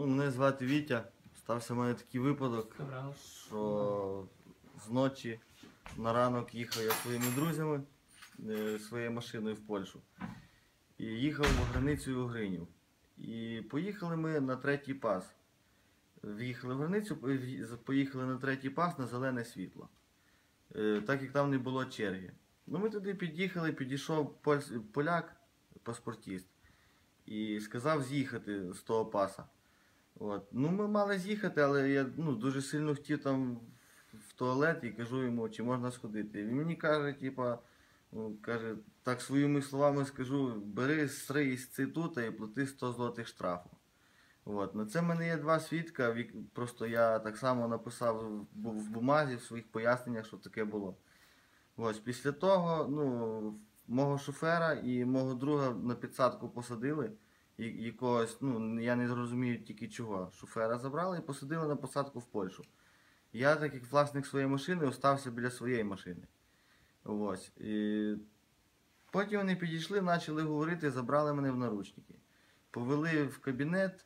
Ну, мене звати Вітя. Стався в мене такий випадок, що зночі на ранок їхав я своїми друзями е, своєю машиною в Польщу. І їхав в границю Угринів. І поїхали ми на третій пас. В'їхали в границю, поїхали на третій пас на зелене світло. Е, Так як там не було черги. Ну ми туди під'їхали, підійшов поляк, паспортіст, і сказав з'їхати з того паса. От. Ну, ми мали з'їхати, але я ну, дуже сильно хотів там в туалет і кажу йому, чи можна сходити. Він мені каже, типа, ну, каже, так своїми словами скажу, бери сри із цитута і плати 100 злотих штрафу. От. На це в мене є два свідка. Просто я так само написав в в бумазі, в своїх поясненнях, що таке було. Ось після того, ну, мого шофера і мого друга на підсадку посадили. Якогось, ну я не зрозумію тільки чого. Шофера забрали і посадили на посадку в Польщу. Я, так як власник своєї машини, остався біля своєї машини. Ось. І потім вони підійшли, почали говорити, забрали мене в наручники. Повели в кабінет,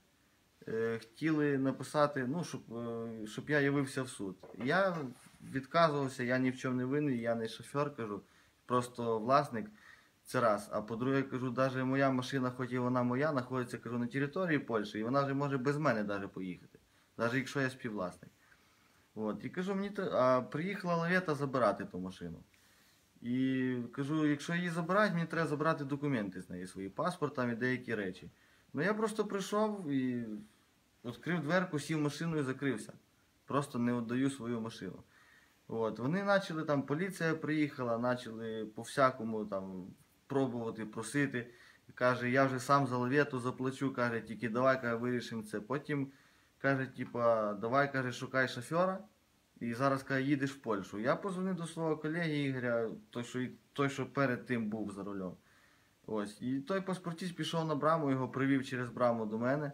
е, хотіли написати, ну, щоб, е, щоб я явився в суд. Я відказувався, я ні в чому не винний, я не шофер, кажу, просто власник. Це раз. А по-друге, кажу, навіть моя машина, хоч і вона моя, знаходиться кажу, на території Польщі, і вона вже може без мене навіть поїхати, навіть якщо я співвласник. От. І кажу, мені а приїхала лавета забирати ту машину. І кажу, якщо її забирають, мені треба забрати документи з неї, свої паспорт там і деякі речі. Ну я просто прийшов і відкрив дверку, сів машину і закрився. Просто не віддаю свою машину. От. Вони почали там, поліція приїхала, почали по-всякому там пробувати, просити. Каже, я вже сам за лавету заплачу, каже, тільки давай каже, вирішимо це. Потім каже, типа, давай каже, шукай шофера. І зараз каже, їдеш в Польщу. Я позвонив до свого колеги Ігоря, той, що, той, що перед тим був за рулем. Ось. І той паспортіст пішов на браму, його привів через браму до мене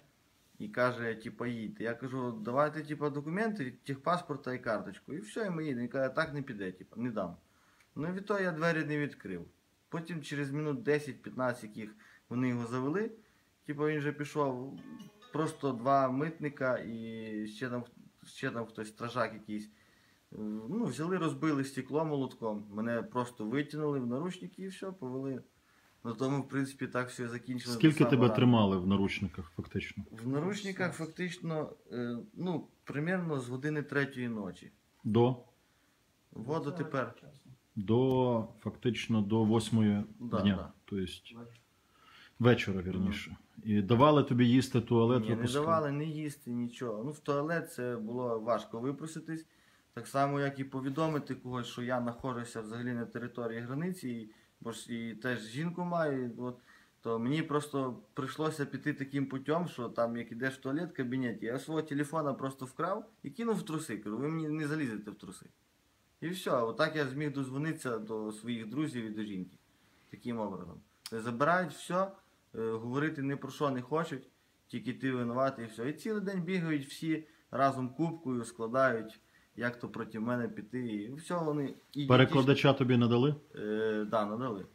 і каже, типа, їдьте. Я кажу, давайте, типа, документи, техпаспорта і карточку. І все, і ми їдемо. Він каже, так не піде, типа, не дам. Ну і від я двері не відкрив. Потім через минут 10-15, яких вони його завели, типу він вже пішов, просто два митника і ще там, ще там хтось, стражак якийсь. Ну, взяли, розбили стекло молотком, мене просто витягнули в наручники і все, повели. На тому, в принципі, так все закінчилося. Скільки тебе ранку. тримали в наручниках, фактично? В наручниках фактично, е, ну, примерно з години третьої ночі. До, Воду тепер. До фактично до восьмої Да, дня. да. Тобто вечора, вірніше. І давали тобі їсти туалет, Ні, не випускали? давали не їсти нічого. Ну, в туалет це було важко випроситись. Так само, як і повідомити когось, що я знаходжуся взагалі на території границі, і, бо ж і теж жінку маю. і От, то мені просто прийшлося піти таким путем, що там, як ідеш в туалет в кабінеті, я свого телефона просто вкрав і кинув в труси. Кажу, ви мені не залізете в труси. І все, отак я зміг дозвонитися до своїх друзів і до жінки. Таким образом. Забирають все, говорити ні про що не хочуть, тільки ти винуватий і все. І цілий день бігають всі разом кубкою, складають, як то проти мене піти. І все вони. І Перекладача тобі надали? Е, да, надали.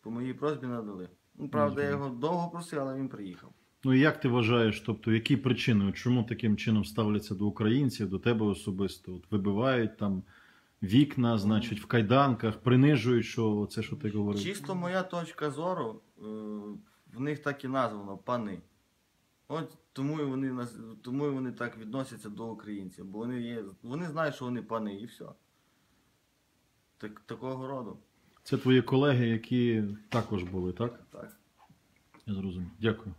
По моїй просьбі надали. Ну, правда, я його довго просив, але він приїхав. Ну і як ти вважаєш, тобто, які причини, чому таким чином ставляться до українців, до тебе особисто? От вибивають там вікна, значить, в кайданках, принижують, що це, що ти говорив. Чисто моя точка зору, е, в них так і названо пани. От тому і вони нас- тому і вони так відносяться до українців, бо вони є, вони знають, що вони пани, і все. Так, такого роду. Це твої колеги, які також були, так? Так. Я зрозумів. Дякую.